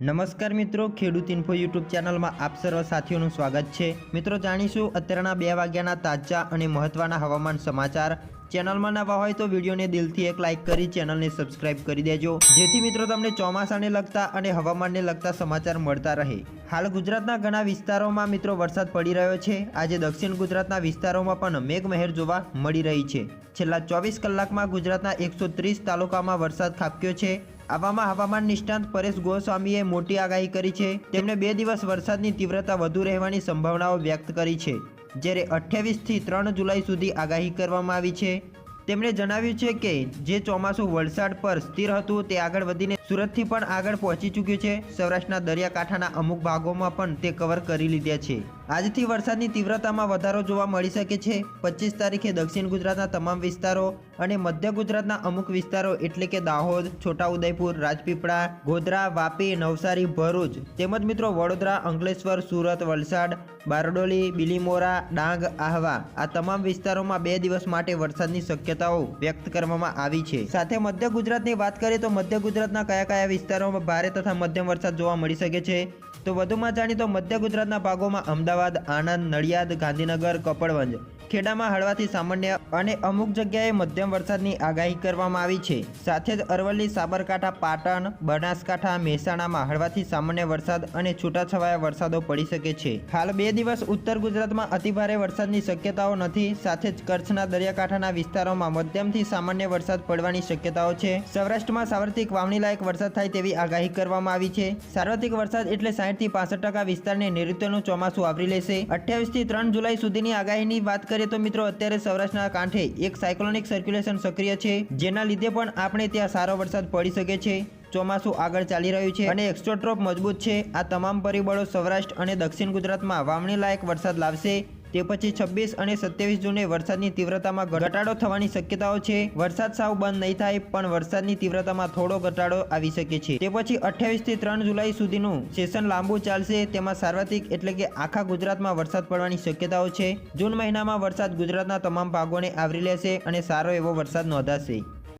નમસ્કાર મિત્રો, ખેડૂત ઇન્ફો યુટ્યુબ ચેનલમાં આપ સર્વ સાથીઓનું સ્વાગત છે. મિત્રો, જાણીશું અત્યારના બે વાગ્યાના તાજા અને મહત્વના હવામાન સમાચાર. ચેનલમાં નવા હોય તો વિડીયોને દિલથી એક લાઇક કરી ચેનલને સબસ્ક્રાઇબ કરી દેજો. જેથી મિત્રો તમને ચોમાસાને લગતા અને હવામાનને લગતા સમાચાર મળતા રહે. હાલ ગુજરાતના ઘણા વિસ્તારોમાં મિત્રો વરસાદ પડી રહ્યો છે. આજે દક્ષિણ ગુજરાતના વિસ્તારોમાં પણ મેઘમહેર જોવા મળી રહી છે. છેલ્લા ચોવીસ કલાકમાં ગુજરાતના એકસો તાલુકામાં વરસાદ ખાબક્યો છે. આવામાં હવામાન નિષ્ણાંત પરેશ ગોસ્વામીએ મોટી આગાહી કરી છે. તેમણે બે દિવસ વરસાદની તીવ્રતા વધુ રહેવાની સંભાવનાઓ વ્યક્ત કરી છે. જ્યારે અઠ્યાવીસથી ત્રણ જુલાઈ સુધી આગાહી કરવામાં આવી છે. તેમણે જણાવ્યું છે કે જે ચોમાસું વલસાડ પર સ્થિર હતું તે આગળ વધીને સુરતથી પણ આગળ પહોંચી ચૂક્યું છે. સૌરાષ્ટ્રના દરિયાકાંઠાના અમુક ભાગોમાં પણ તે કવર કરી લીધા છે. આજથી વરસાદની તીવ્રતામાં વધારો જોવા મળી શકે છે. પચીસ તારીખે દક્ષિણ ગુજરાતના તમામ વિસ્તારો અને મધ્ય ગુજરાતના અમુક વિસ્તારો એટલે કે દાહોદ, છોટાઉદેપુર, રાજપીપળા, ગોધરા, વાપી, નવસારી, ભરૂચ તેમજ મિત્રો વડોદરા, અંકલેશ્વર, સુરત, વલસાડ, બારડોલી, બિલીમોરા, ડાંગ, આહવા આ તમામ વિસ્તારોમાં બે દિવસ માટે વરસાદની શક્યતાઓ વ્યક્ત કરવામાં આવી છે. સાથે મધ્ય ગુજરાતની વાત કરીએ તો મધ્ય ગુજરાતના કયા કયા વિસ્તારોમાં ભારે તથા મધ્યમ વરસાદ જોવા મળી શકે છે? તો વધુમાં જાણી તો મધ્ય ગુજરાતના ભાગોમાં અમદાવાદ આણંદ નડિયાદ ગાંધીનગર કપડવંજ. ખેડામાં હળવાથી સામાન્ય અને અમુક જગ્યાએ મધ્યમ વરસાદની આગાહી કરવામાં આવી છે. સાથે જ અરવલ્લી, સાબરકાંઠા, પાટણ, બનાસકાંઠા, મહેસાણામાં હળવાથી સામાન્ય વરસાદ અને છૂટાછવાયા વરસાદો પડી શકે છે. હાલ બે દિવસ ઉત્તર ગુજરાતમાં અતિભારે વરસાદની શક્યતાઓ નથી. સાથે જ કચ્છના દરિયાકાંઠાના વિસ્તારોમાં મધ્યમથી સામાન્ય વરસાદ પડવાની શક્યતાઓ છે. સૌરાષ્ટ્રમાં સાર્વત્રિક વાવણી લાયક વરસાદ થાય તેવી આગાહી કરવામાં આવી છે. સાર્વત્રિક વરસાદ એટલે સાઠથી પાસઠ ટકા વિસ્તારને નૈઋત્યનું ચોમાસું આવરી લેશે. અઠ્યાવીસથી ત્રણ જુલાઈ સુધીની આગાહીની વાત કરીએ મિત્રો, અત્યારે સૌરાષ્ટ્રના કાંઠે એક સાયક્લોનિક સર્ક્યુલેશન સક્રિય છે, જેના લીધે પણ આપણે ત્યાં સારો વરસાદ પડી શકે છે. ચોમાસું આગળ ચાલી રહ્યું છે અને એક્સ્ટ્રોટ્રોપ મજબૂત છે. આ તમામ પરિબળો સૌરાષ્ટ્ર અને દક્ષિણ ગુજરાતમાં વાવણી લાયક વરસાદ લાવશે. તે પછી છવ્વીસ અને સત્યાવીસ જૂને વરસાદની તીવ્રતામાં ઘટાડો થવાની શક્યતાઓ છે. વરસાદ સાવ બંધ નહીં થાય, પણ વરસાદની તીવ્રતામાં થોડો ઘટાડો આવી શકે છે. તે પછી અઠ્યાવીસથી ત્રણ જુલાઈ સુધીનું સેશન લાંબુ ચાલશે. તેમાં સાર્વત્રિક એટલે કે આખા ગુજરાતમાં વરસાદ પડવાની શક્યતાઓ છે. જૂન મહિનામાં વરસાદ ગુજરાતના તમામ ભાગોને આવરી લેશે અને સારો એવો વરસાદ નોંધાશે.